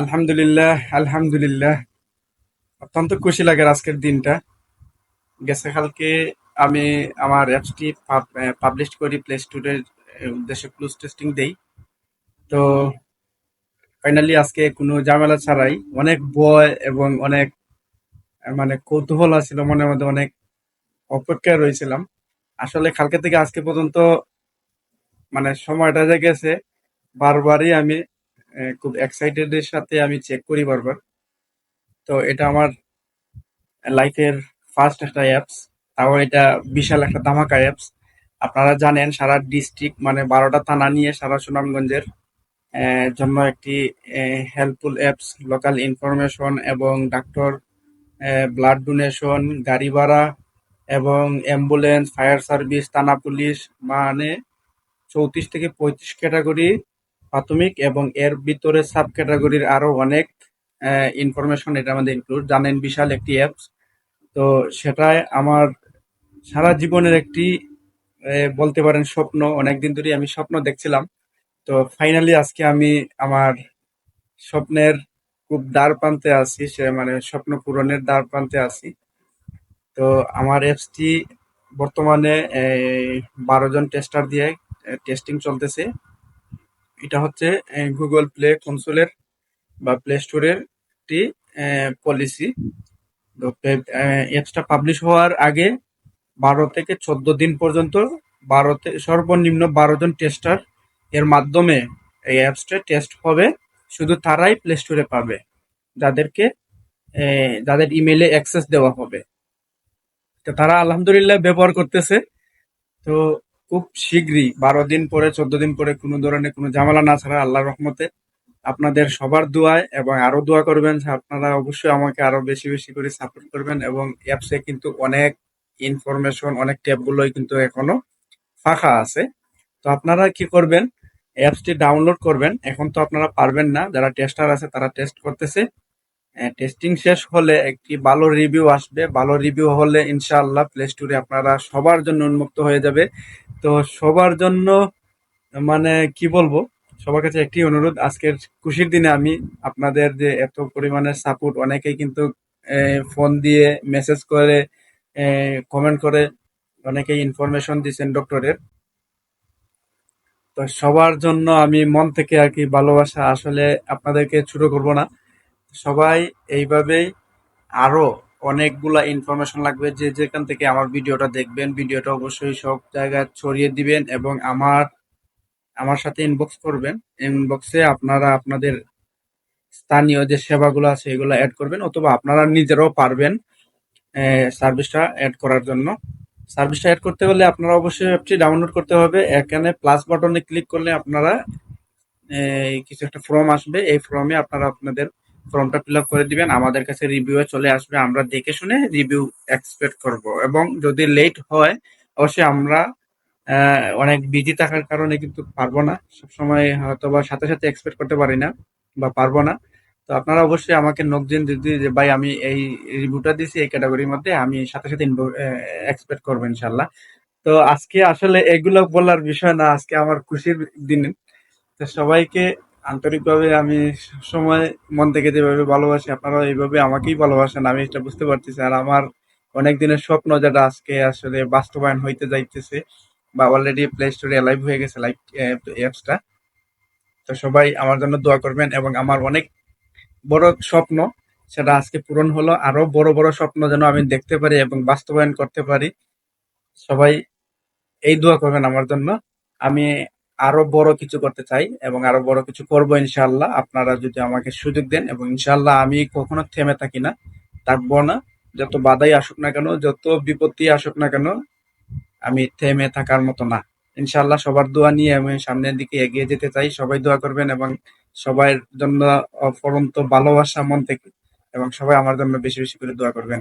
আলহামদুলিল্লাহ আলহামদুলিল্লাহ। অত্যন্ত খুশি লাগে আজকের দিনটা। গেছে কালকে আমি আমার অ্যাপসটি পাবলিশ করি প্লে স্টোরের উদ্দেশ্যে ক্লুজ টেস্টিং দেই। তো ফাইনালি আজকে কোনো ঝামেলা ছাড়াই অনেক ভয় এবং অনেক মানে কৌতূহল আছিল, মনের মধ্যে অনেক অপেক্ষায় রয়েছিলাম। আসলে কালকে থেকে আজকে পর্যন্ত মানে সময়টা যে গেছে, বারবারই আমি খুব এক্সাইটেড এর সাথে আমি চেক করি বারবার। তো এটা আমার লাইফের ফার্স্ট একটা অ্যাপস তাও এটা বিশাল একটা ধামাকা অ্যাপস আপনারা জানেন সারা ডিস্ট্রিক্ট মানে বারোটা থানা নিয়ে সারা সুনামগঞ্জের জন্য একটি হেল্পফুল অ্যাপস লোকাল ইনফরমেশন এবং ডাক্তার ব্লাড ডোনেশন গাড়ি ভাড়া এবং অ্যাম্বুলেন্স ফায়ার সার্ভিস থানা পুলিশ মানে চৌত্রিশ থেকে পঁয়ত্রিশ ক্যাটাগরি প্রাথমিক এবং এর ভিতরে সাব ক্যাটাগরির আরও অনেক ইনফরমেশন এটার মধ্যে ইনক্লুড জানেন, বিশাল একটি অ্যাপস তো সেটাই আমার সারা জীবনের একটি বলতে পারেন স্বপ্ন। অনেকদিন ধরেই আমি স্বপ্ন দেখছিলাম। তো ফাইনালি আজকে আমি আমার স্বপ্নের খুব দ্বার প্রান্তে আছি। সে মানে স্বপ্ন পূরণের দ্বার প্রান্তে আছি। তো আমার অ্যাপসটি বর্তমানে বারো জন টেস্টার দিয়ে টেস্টিং চলতেছে। এটা হচ্ছে গুগল প্লে কনসোলের বা প্লে স্টোরের একটি পলিসি অ্যাপসটা পাবলিশ হওয়ার আগে বারো থেকে চোদ্দ দিন পর্যন্ত বারোতে সর্বনিম্ন বারো জন টেস্টার এর মাধ্যমে এই অ্যাপসটা টেস্ট হবে। শুধু তারাই প্লে স্টোরে পাবে। যাদেরকে যাদের ইমেলে অ্যাক্সেস দেওয়া হবে। তো তারা আলহামদুলিল্লাহ ব্যবহার করতেছে। তো খুব শীঘ্রই বারো দিন পরে, চোদ্দ দিন পরে কোনো ধরনের কোনো ঝামেলা না ছাড়া আল্লাহর রহমতে আপনাদের সবার দোয়ায় এবং আরও দোয়া করবেন। আপনারা অবশ্যই আমাকে আরও বেশি বেশি করে সাপোর্ট করবেন এবং অ্যাপসে কিন্তু অনেক ইনফরমেশন অনেক ট্যাবগুলোই কিন্তু এখনও ফাঁকা আছে। তো আপনারা কি করবেন? অ্যাপসটি ডাউনলোড করবেন। এখন তো আপনারা পারবেন না। যারা টেস্টার আছে তারা টেস্ট করতেছে। টেস্টিং শেষ হলে একটি ভালো রিভিউ আসবে। ভালো রিভিউ হলে ইনশাআল্লাহ প্লে স্টোরে আপনারা সবার জন্য উন্মুক্ত হয়ে যাবে। তো সবার জন্য মানে কি বলব, সবার কাছে একটি অনুরোধ। আজকের খুশির দিনে আমি আপনাদের যে এত পরিমাণের সাপোর্ট অনেকেই কিন্তু ফোন দিয়ে মেসেজ করে কমেন্ট করে, অনেকেই ইনফরমেশন দিচ্ছেন ডক্টরের তো সবার জন্য আমি মন থেকে আর কি ভালোবাসা আসলে আপনাদেরকে ছোট করব না। সবাই এইভাবেই আরও অনেকগুলা ইনফরমেশন লাগবে। যে যেখান থেকে আমার ভিডিওটা দেখবেন, ভিডিওটা অবশ্যই সব জায়গায় ছড়িয়ে দিবেন এবং আমার আমার সাথে ইনবক্স করবেন। ইনবক্সে আপনারা আপনাদের স্থানীয় যে সেবাগুলো আছে, এগুলো অ্যাড করবেন অথবা আপনারা নিজেরাও পারবেন সার্ভিসটা অ্যাড করার জন্য। সার্ভিসটা অ্যাড করতে হলে আপনারা অবশ্যই অ্যাপটি ডাউনলোড করতে হবে। এখানে প্লাস বাটনে ক্লিক করলে আপনারা কিছু একটা ফর্ম আসবে। এই ফর্মে আপনারা আপনাদের ফর্মটা ফিল আপ করে দিবেন, আমাদের কাছে রিভিউ চলে আসবে, আমরা দেখে শুনে রিভিউ এক্সপেক্ট করব। এবং যদি লেট হয়, অবশ্যই আমরা অনেক বিজি থাকার কারণে কিন্তু পারব না। সবসময় হয়তো বা সাথে সাথে এক্সপেক্ট করতে পারি না বা পারব না। তো আপনারা অবশ্যই আমাকে নক দিন যদি যে, ভাই, আমি এই রিভিউটা দিছি এই ক্যাটাগরির মধ্যে আমি সাথে সাথে এক্সপেক্ট করব ইনশাল্লাহ তো আজকে আসলে এগুলো বলার বিষয় না, আজকে আমার খুশির দিন। তো সবাইকে আন্তরিকভাবে আমি সময় মন থেকে যেভাবে ভালোবাসি আপনারা এইভাবে আমাকেই ভালোবাসেন, আমি এটা বুঝতে পারতেছি। আর আমার অনেক দিনের স্বপ্ন যেটা আজকে আসলে বাস্তবায়ন হইতে যাইতেছে বা অলরেডি প্লে স্টোরে লাইভ হয়ে গেছে লাইভ অ্যাপসটা তো সবাই আমার জন্য দোয়া করবেন এবং আমার অনেক বড় স্বপ্ন সেটা আজকে পূরণ হলো। আরও বড় বড় স্বপ্ন যেন আমি দেখতে পারি এবং বাস্তবায়ন করতে পারি। সবাই এই দোয়া করবেন আমার জন্য। আমি আরও বড় কিছু করতে চাই এবং আরও বড় কিছু করব ইনশাল্লাহ আপনারা যদি আমাকে সুযোগ দেন এবং ইনশাল্লাহ আমি কখনো থেমে থাকি না, থাকব না। যত বাধাই আসুক না কেন, যত বিপত্তি আসুক না কেন, আমি থেমে থাকার মতো না। ইনশাল্লাহ সবার দোয়া নিয়ে আমি সামনের দিকে এগিয়ে যেতে চাই। সবাই দোয়া করবেন এবং সবার জন্য অফরন্ত ভালোবাসা মন থেকে এবং সবাই আমার জন্য বেশি বেশি করে দোয়া করবেন।